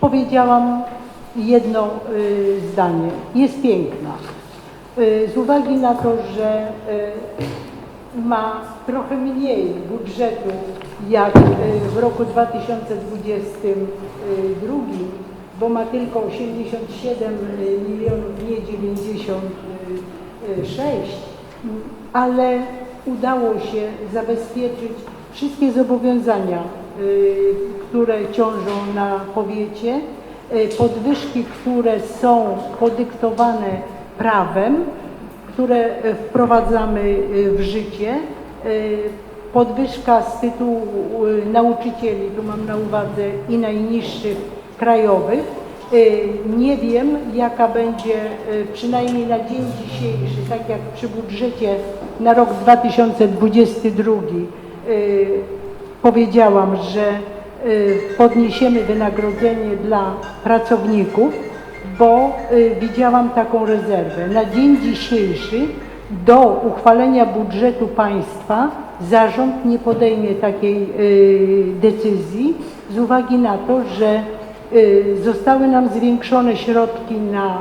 powiedziałam jedno y, zdanie. Jest piękna. Y, Z uwagi na to, że y, ma trochę mniej budżetu jak w roku 2022, bo ma tylko 87 milionów, nie 96, ale udało się zabezpieczyć wszystkie zobowiązania, które ciążą na powiecie, y, podwyżki, które są podyktowane prawem, które y, wprowadzamy y, w życie, y, podwyżka z tytułu y, nauczycieli, tu mam na uwadze i najniższych krajowych. Y, Nie wiem, jaka będzie y, przynajmniej na dzień dzisiejszy, tak jak przy budżecie na rok 2022 y, powiedziałam, że y, podniesiemy wynagrodzenie dla pracowników, bo y, widziałam taką rezerwę. Na dzień dzisiejszy do uchwalenia budżetu państwa zarząd nie podejmie takiej y, decyzji z uwagi na to, że zostały nam zwiększone środki na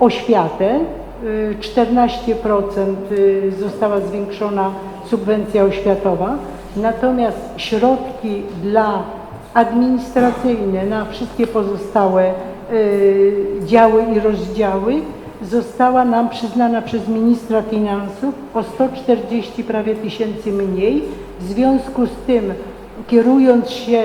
oświatę. Y, 14% y, została zwiększona subwencja oświatowa, natomiast środki dla administracyjne na wszystkie pozostałe y, działy i rozdziały została nam przyznana przez ministra finansów o 140 prawie tysięcy mniej. W związku z tym, kierując się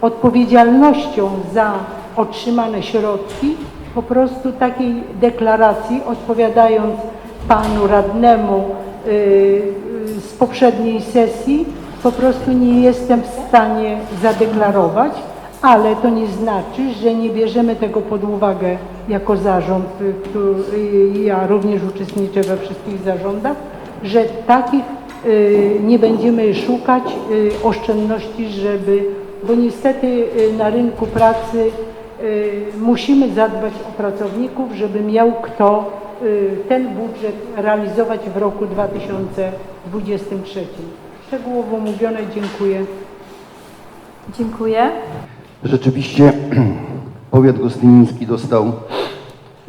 odpowiedzialnością za otrzymane środki, po prostu takiej deklaracji, odpowiadając panu radnemu y, z poprzedniej sesji, po prostu nie jestem w stanie zadeklarować, ale to nie znaczy, że nie bierzemy tego pod uwagę jako zarząd, y, który ja również uczestniczę we wszystkich zarządach, że takich y, nie będziemy szukać y, oszczędności, żeby, bo niestety na rynku pracy musimy zadbać o pracowników, żeby miał kto ten budżet realizować w roku 2023. Szczegółowo mówione, dziękuję. Dziękuję. Rzeczywiście powiat gostyniński dostał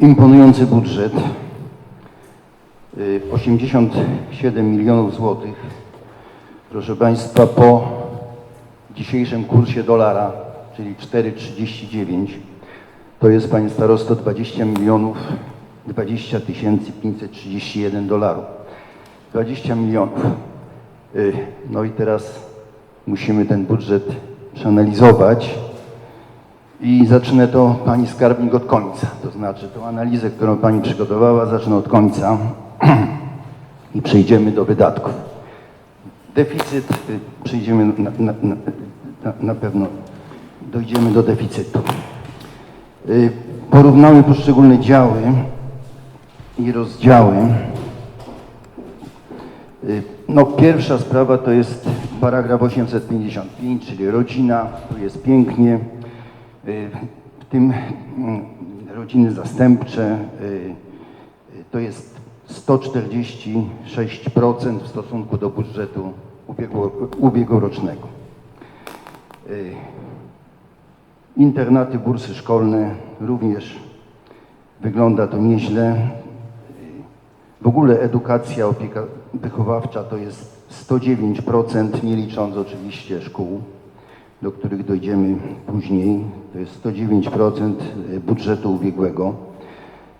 imponujący budżet. Y, 87 milionów złotych. Proszę Państwa, po dzisiejszym kursie dolara, czyli 4,39, to jest Panie Starosto 20 milionów 20 tysięcy 531 dolarów. 20 milionów. Y, No i teraz musimy ten budżet przeanalizować i zacznę to Pani Skarbnik od końca. To znaczy tą analizę, którą Pani przygotowała, zacznę od końca i przejdziemy do wydatków. Deficyt, y, przejdziemy na, na, na, na, pewno, dojdziemy do deficytu. Y, Porównamy poszczególne działy i rozdziały. No, pierwsza sprawa to jest paragraf 855, czyli rodzina. Tu jest pięknie. Y, W tym mm, rodziny zastępcze y, y, to jest 146% w stosunku do budżetu ubiegło, ubiegłorocznego. Internaty, bursy szkolne również wygląda to nieźle. W ogóle edukacja, opieka wychowawcza to jest 109%, nie licząc oczywiście szkół, do których dojdziemy później. To jest 109% budżetu ubiegłego.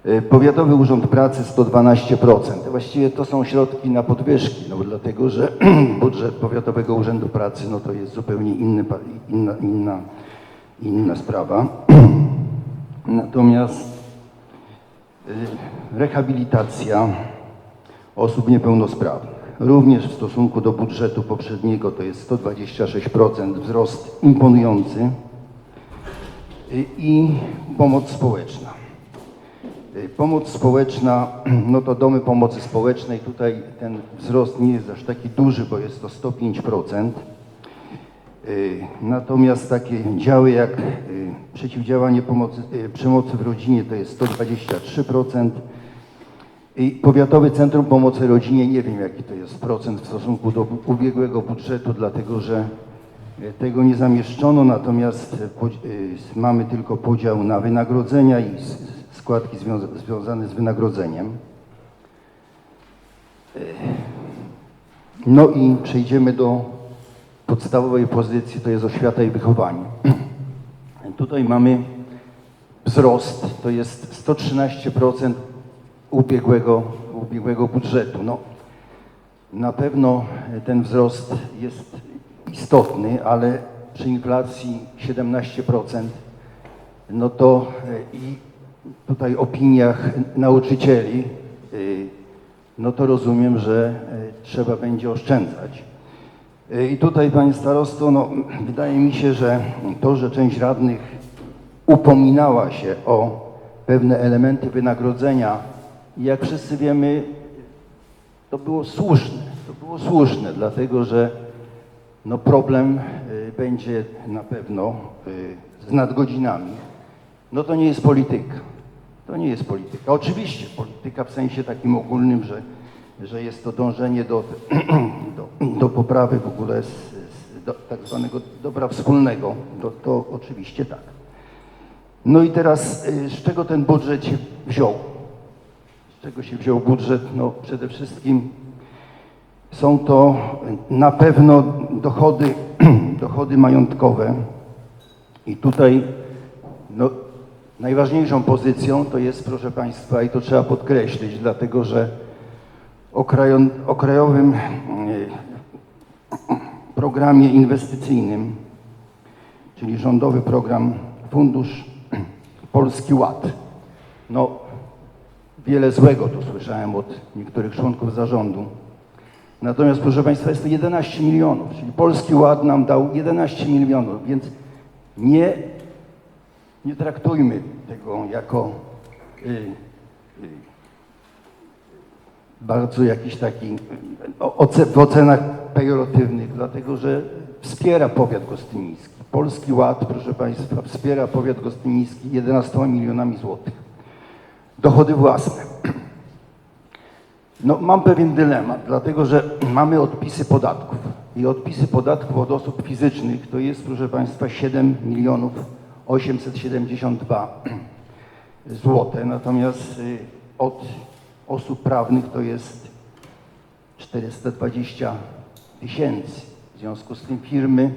E, Powiatowy Urząd Pracy 112%. Właściwie to są środki na podwyżki, no dlatego, że budżet Powiatowego Urzędu Pracy no to jest zupełnie inny, inna, inna, inna sprawa. Natomiast rehabilitacja osób niepełnosprawnych. Również w stosunku do budżetu poprzedniego to jest 126% wzrost imponujący Y, i pomoc społeczna. Y, Pomoc społeczna, no to domy pomocy społecznej, tutaj ten wzrost nie jest aż taki duży, bo jest to 105%. Y, Natomiast takie działy jak y, przeciwdziałanie pomocy, y, przemocy w rodzinie to jest 123%. I Powiatowe Centrum Pomocy Rodzinie, nie wiem jaki to jest procent w stosunku do ubiegłego budżetu, dlatego że tego nie zamieszczono, natomiast mamy tylko podział na wynagrodzenia i składki związa- związane z wynagrodzeniem. No i przejdziemy do podstawowej pozycji, to jest oświata i wychowanie. Tutaj mamy wzrost, to jest 113% ubiegłego, ubiegłego budżetu. No, na pewno ten wzrost jest istotny, ale przy inflacji 17%, no to e, i tutaj opiniach nauczycieli, y, no to rozumiem, że e, trzeba będzie oszczędzać. E, I tutaj, panie starosto, no, wydaje mi się, że to, że część radnych upominała się o pewne elementy wynagrodzenia, jak wszyscy wiemy, to było słuszne. To było słuszne, dlatego że no problem y, będzie na pewno y, z nadgodzinami. No to nie jest polityka. To nie jest polityka. Oczywiście polityka w sensie takim ogólnym, że, że jest to dążenie do, do, do poprawy w ogóle z, z do, tak zwanego dobra wspólnego. To, to oczywiście tak. No i teraz y, z czego ten budżet się wziął? Z czego się wziął budżet? No przede wszystkim są to na pewno dochody, dochody majątkowe. I tutaj no, najważniejszą pozycją to jest, proszę Państwa, i to trzeba podkreślić, dlatego że o, krajowym e, programie inwestycyjnym, czyli rządowy program Fundusz Polski Ład. No, wiele złego tu słyszałem od niektórych członków zarządu. Natomiast, proszę Państwa, jest to 11 milionów, czyli Polski Ład nam dał 11 milionów, więc nie, nie traktujmy tego jako y, y, bardzo jakiś taki w ocenach pejoratywnych, dlatego że wspiera powiat gostyniński. Polski Ład, proszę Państwa, wspiera powiat gostyniński 11 milionami złotych. Dochody własne. No, mam pewien dylemat, dlatego że mamy odpisy podatków. I odpisy podatków od osób fizycznych to jest, proszę Państwa, 7 milionów 872 złote, natomiast y, od osób prawnych to jest 420 tysięcy. W związku z tym firmy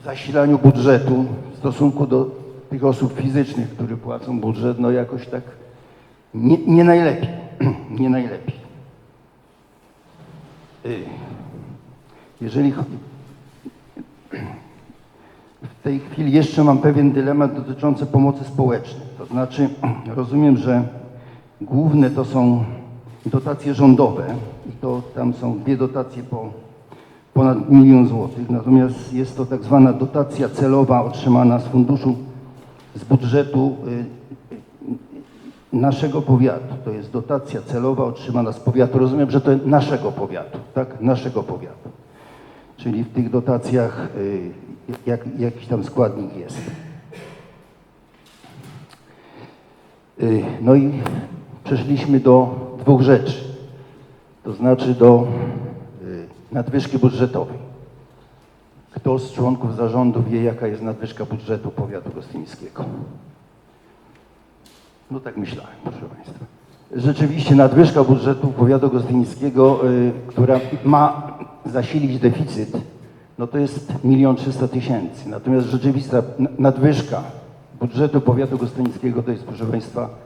w zasilaniu budżetu w stosunku do tych osób fizycznych, które płacą budżet, no jakoś tak nie, nie najlepiej. nie najlepiej. Y, Jeżeli w tej chwili jeszcze mam pewien dylemat dotyczący pomocy społecznej. To znaczy, rozumiem, że główne to są dotacje rządowe i to tam są dwie dotacje po ponad milion złotych. Natomiast jest to tak zwana dotacja celowa otrzymana z funduszu, z budżetu y, naszego powiatu. To jest dotacja celowa otrzymana z powiatu. Rozumiem, że to naszego powiatu, tak? Naszego powiatu. Czyli w tych dotacjach y, jak, jakiś tam składnik jest. Y, No i przeszliśmy do dwóch rzeczy. To znaczy do y, nadwyżki budżetowej. Kto z członków zarządu wie, jaka jest nadwyżka budżetu powiatu gostyńskiego? No tak myślałem, proszę Państwa. Rzeczywiście nadwyżka budżetu powiatu gostyńskiego, y, która ma zasilić deficyt, no to jest milion trzysta tysięcy. Natomiast rzeczywista nadwyżka budżetu powiatu gostyńskiego to jest, proszę Państwa,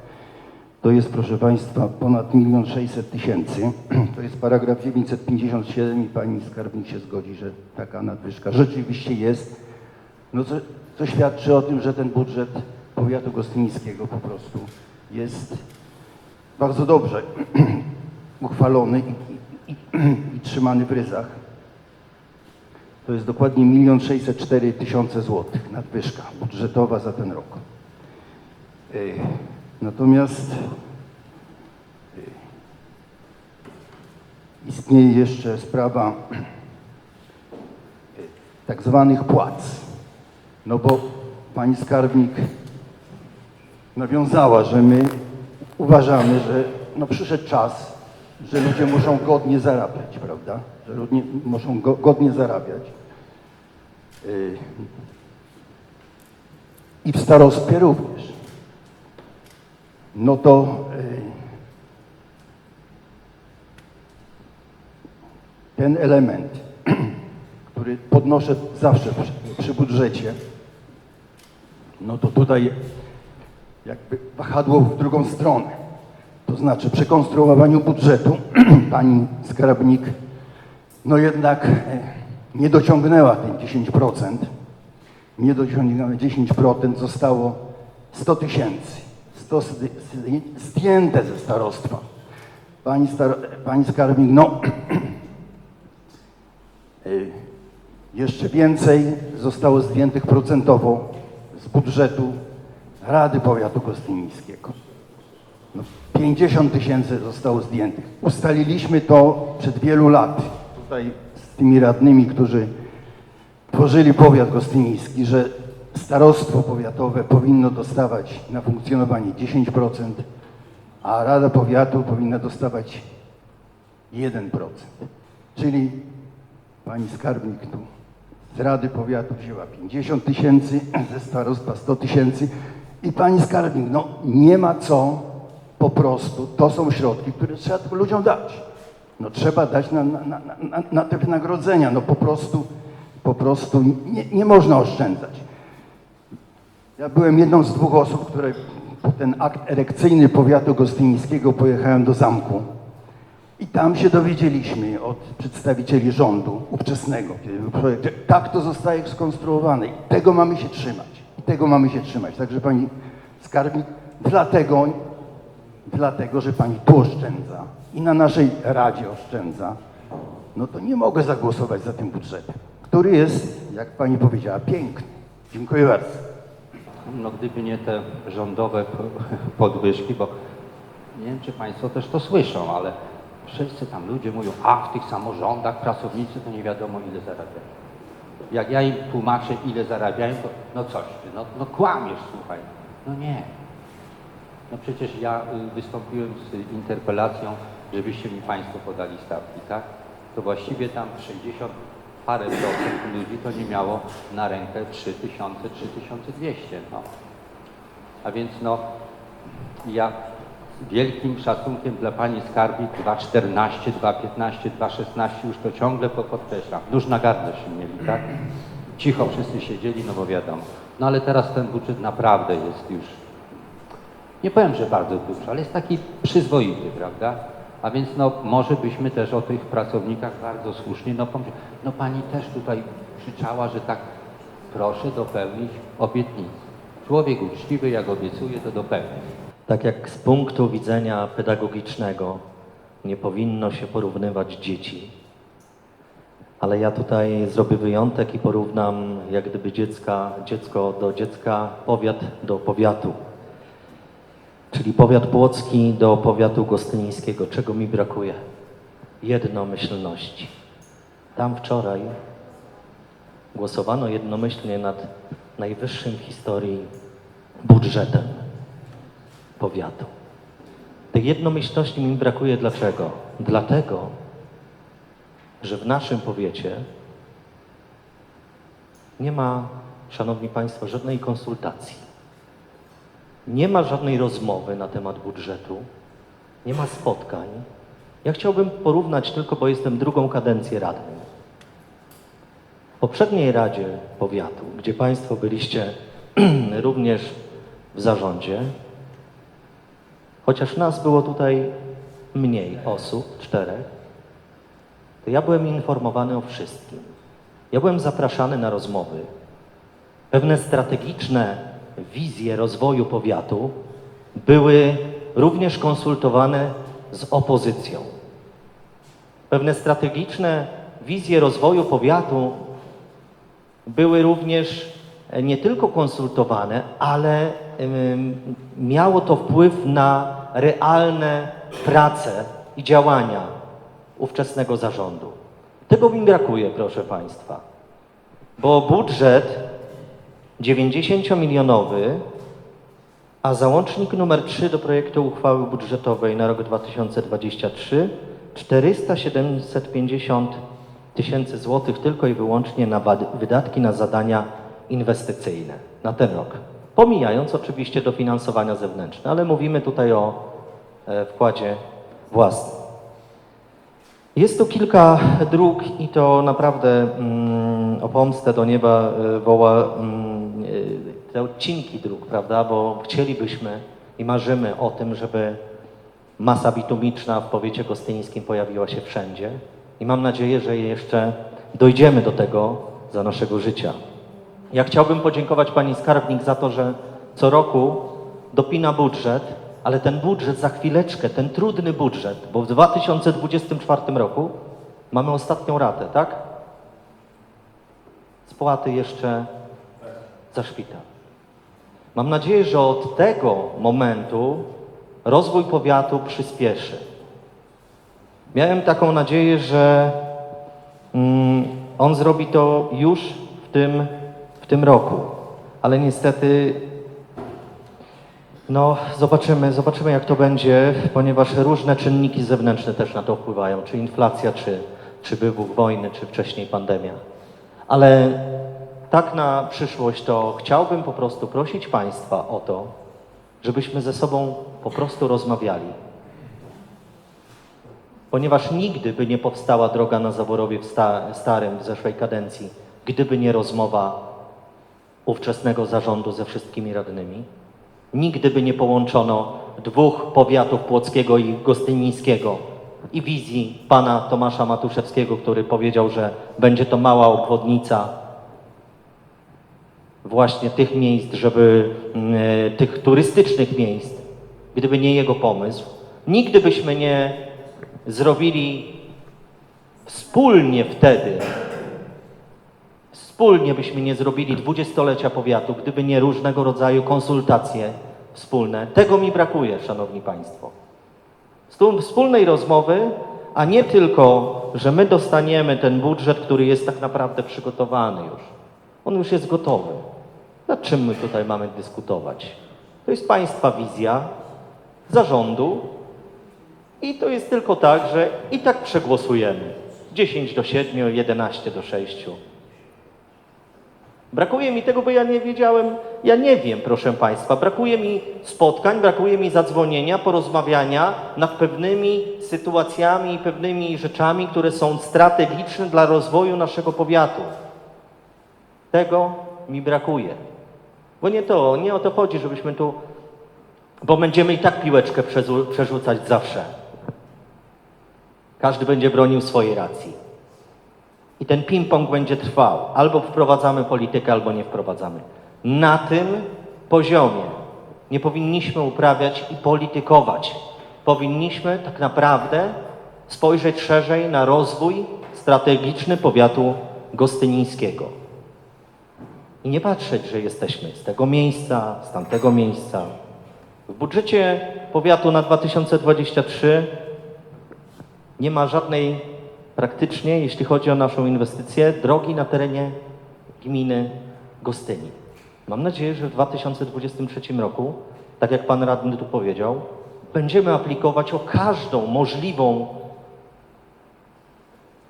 to jest, proszę Państwa, ponad milion sześćset tysięcy. To jest paragraf 957 i Pani Skarbnik się zgodzi, że taka nadwyżka rzeczywiście jest. No co, co świadczy o tym, że ten budżet powiatu gostyńskiego po prostu jest bardzo dobrze uchwalony i, i, i, i trzymany w ryzach. To jest dokładnie 1 604 tysiące złotych nadwyżka budżetowa za ten rok. Natomiast y, istnieje jeszcze sprawa y, tak zwanych płac. No bo pani skarbnik nawiązała, że my uważamy, że no przyszedł czas, że ludzie muszą godnie zarabiać, prawda? Że ludzie muszą go, godnie zarabiać. y, i w starostwie również, no to y, ten element, który podnoszę zawsze przy, budżecie, no to tutaj jakby wahadło w drugą stronę. To znaczy przy konstruowaniu budżetu pani skarbnik no jednak e, nie dociągnęła ten 10%. Nie dociągnęła 10%, zostało 100 tysięcy. 100 zdy- zdy- zdjęte ze starostwa. Pani, star, pani skarbnik, no y, jeszcze więcej zostało zdjętych procentowo z budżetu Rady Powiatu Gostynińskiego. No, 50 tysięcy zostało zdjętych. Ustaliliśmy to przed wielu laty. Tutaj z tymi radnymi, którzy tworzyli powiat gostyniński, że starostwo powiatowe powinno dostawać na funkcjonowanie 10%, a Rada Powiatu powinna dostawać 1%. Czyli pani skarbnik tu z Rady Powiatu wzięła 50 tysięcy, ze starostwa 100 tysięcy i pani skarbnik, no nie ma co po prostu, to są środki, które trzeba tym ludziom dać. No trzeba dać na, na, na, na, te wynagrodzenia, no po prostu, po prostu nie, nie można oszczędzać. Ja byłem jedną z dwóch osób, które po ten akt erekcyjny powiatu gostynińskiego pojechałem do zamku. I tam się dowiedzieliśmy od przedstawicieli rządu ówczesnego, kiedy był projekt, że tak to zostaje skonstruowane i tego mamy się trzymać. I tego mamy się trzymać. Także pani skarbnik, dlatego, dlatego, że pani tu oszczędza i na naszej radzie oszczędza, no to nie mogę zagłosować za tym budżetem, który jest, jak pani powiedziała, piękny. Dziękuję bardzo. No gdyby nie te rządowe po- podwyżki, bo nie wiem, czy Państwo też to słyszą, ale wszyscy tam ludzie mówią, a w tych samorządach pracownicy to nie wiadomo ile zarabiają. Jak ja im tłumaczę, ile zarabiają, to no coś ty, no, no kłamiesz, słuchaj. No nie. No przecież ja y, wystąpiłem z interpelacją, żebyście mi Państwo podali stawki, tak? To właściwie tam 60 parę procent ludzi to nie miało na rękę 3000, 3200, no. A więc no, ja wielkim szacunkiem dla Pani Skarbnik 2,14, 2,15, 2,16 już to ciągle po- podkreślam. Nóż na gardle się mieli, tak? Cicho wszyscy siedzieli, no bo wiadomo. No ale teraz ten budżet naprawdę jest już nie powiem, że bardzo duży, ale jest taki przyzwoity, prawda? A więc no, może byśmy też o tych pracownikach bardzo słusznie, no, no pani też tutaj krzyczała, że tak proszę dopełnić obietnicy. Człowiek uczciwy, jak obiecuje, to dopełni. Tak jak z punktu widzenia pedagogicznego nie powinno się porównywać dzieci, ale ja tutaj zrobię wyjątek i porównam jak gdyby dziecka, dziecko do dziecka, powiat do powiatu. Czyli powiat płocki do powiatu gostynińskiego. Czego mi brakuje? Jednomyślności. Tam wczoraj głosowano jednomyślnie nad najwyższym w historii budżetem powiatu. Tej jednomyślności mi brakuje dlaczego? Dlatego, że w naszym powiecie nie ma, Szanowni Państwo, żadnej konsultacji. Nie ma żadnej rozmowy na temat budżetu, nie ma spotkań. Ja chciałbym porównać tylko, bo jestem drugą kadencję radnym. W poprzedniej Radzie Powiatu, gdzie Państwo byliście również w zarządzie, chociaż nas było tutaj mniej osób, czterech, to ja byłem informowany o wszystkim. Ja byłem zapraszany na rozmowy. Pewne strategiczne wizje rozwoju powiatu były również konsultowane z opozycją. Pewne strategiczne wizje rozwoju powiatu były również e, nie tylko konsultowane, ale miało to wpływ na realne prace i działania ówczesnego zarządu. Tego mi brakuje, proszę Państwa, bo budżet 90-milionowy, a załącznik numer 3 do projektu uchwały budżetowej na rok 2023 400 750 tysięcy złotych tylko i wyłącznie na wydatki na zadania inwestycyjne na ten rok. Pomijając oczywiście dofinansowania zewnętrzne, ale mówimy tutaj o e, wkładzie własnym. Jest tu kilka dróg i to naprawdę mm, o pomstę do nieba y, woła mm, te odcinki dróg, prawda? Bo chcielibyśmy i marzymy o tym, żeby masa bitumiczna w powiecie gostyńskim pojawiła się wszędzie. I mam nadzieję, że jeszcze dojdziemy do tego za naszego życia. Ja chciałbym podziękować Pani Skarbnik za to, że co roku dopina budżet, ale ten budżet za chwileczkę, ten trudny budżet, bo w 2024 roku mamy ostatnią ratę, tak? Spłaty jeszcze za szpital. Mam nadzieję, że od tego momentu rozwój powiatu przyspieszy. Miałem taką nadzieję, że mm, on zrobi to już w tym, w tym roku, ale niestety no, zobaczymy, zobaczymy jak to będzie, ponieważ różne czynniki zewnętrzne też na to wpływają, czy inflacja, czy, czy wybuch wojny, czy wcześniej pandemia. Ale tak na przyszłość to chciałbym po prostu prosić Państwa o to, żebyśmy ze sobą po prostu rozmawiali. Ponieważ nigdy by nie powstała droga na Zaborowie w sta- Starym w zeszłej kadencji, gdyby nie rozmowa ówczesnego zarządu ze wszystkimi radnymi. Nigdy by nie połączono dwóch powiatów płockiego i gostynińskiego i wizji pana Tomasza Matuszewskiego, który powiedział, że będzie to mała obwodnica właśnie tych miejsc, żeby mm, e, tych turystycznych miejsc, gdyby nie jego pomysł, nigdy byśmy nie zrobili wspólnie wtedy Wspólnie byśmy nie zrobili dwudziestolecia powiatu, gdyby nie różnego rodzaju konsultacje wspólne. Tego mi brakuje, Szanowni Państwo. Wspólnej rozmowy, a nie tylko, że my dostaniemy ten budżet, który jest tak naprawdę przygotowany już. On już jest gotowy. Nad czym my tutaj mamy dyskutować? To jest Państwa wizja zarządu i to jest tylko tak, że i tak przegłosujemy. 10 do 7, 11 do 6. Brakuje mi tego, bo ja nie wiedziałem, ja nie wiem, proszę Państwa. Brakuje mi spotkań, brakuje mi zadzwonienia, porozmawiania nad pewnymi sytuacjami i pewnymi rzeczami, które są strategiczne dla rozwoju naszego powiatu. Tego mi brakuje. Bo nie to, nie o to chodzi, żebyśmy tu, bo będziemy i tak piłeczkę przerzucać zawsze. Każdy będzie bronił swojej racji. I ten ping-pong będzie trwał. Albo wprowadzamy politykę, albo nie wprowadzamy. Na tym poziomie nie powinniśmy uprawiać i politykować. Powinniśmy tak naprawdę spojrzeć szerzej na rozwój strategiczny powiatu gostynińskiego. I nie patrzeć, że jesteśmy z tego miejsca, z tamtego miejsca. W budżecie powiatu na 2023 nie ma żadnej praktycznie, jeśli chodzi o naszą inwestycję, drogi na terenie gminy Gostyni. Mam nadzieję, że w 2023 roku, tak jak pan radny tu powiedział, będziemy aplikować o każdą możliwą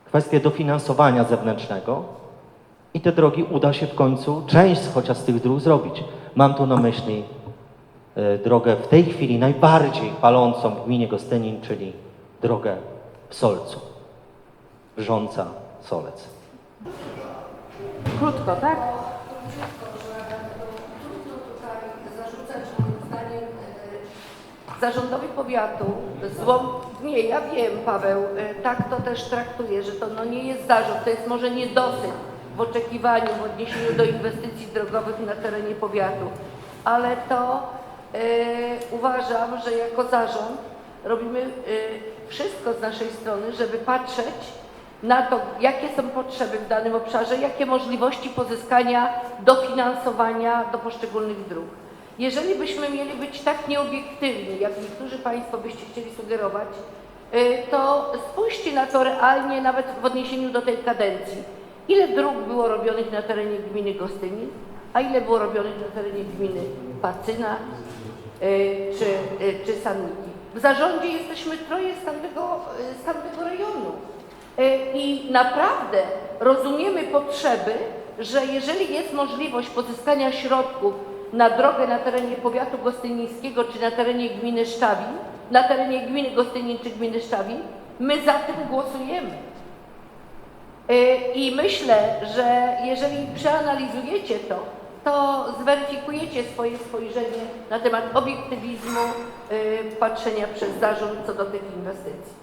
kwestię dofinansowania zewnętrznego i te drogi uda się w końcu, część chociaż z tych dróg zrobić. Mam tu na myśli e, drogę w tej chwili najbardziej palącą w gminie Gostynin, czyli drogę w Solcu. Wrząca Solec. Krótko, tak? zarzucać moim zdaniem zarządowi powiatu złą... Nie, ja wiem Paweł, e, tak to też traktuję, że to no nie jest zarząd, to jest może niedosyt w oczekiwaniu, w odniesieniu do inwestycji drogowych na terenie powiatu, ale to e, uważam, że jako zarząd robimy e, wszystko z naszej strony, żeby patrzeć na to, jakie są potrzeby w danym obszarze, jakie możliwości pozyskania dofinansowania do poszczególnych dróg. Jeżeli byśmy mieli być tak nieobiektywni, jak niektórzy Państwo byście chcieli sugerować, y, to spójrzcie na to realnie nawet w odniesieniu do tej kadencji. Ile dróg było robionych na terenie gminy Gostynin, a ile było robionych na terenie gminy Pacyna y, czy, y, czy Saniki. W zarządzie jesteśmy troje z tamtego, y, z tamtego rejonu. E, I naprawdę rozumiemy potrzeby, że jeżeli jest możliwość pozyskania środków na drogę na terenie powiatu gostynińskiego czy na terenie gminy Szczawin, na terenie gminy Gostynin czy gminy Szczawin, my za tym głosujemy. E, I myślę, że jeżeli przeanalizujecie to, to zweryfikujecie swoje spojrzenie na temat obiektywizmu e, patrzenia przez zarząd co do tych inwestycji.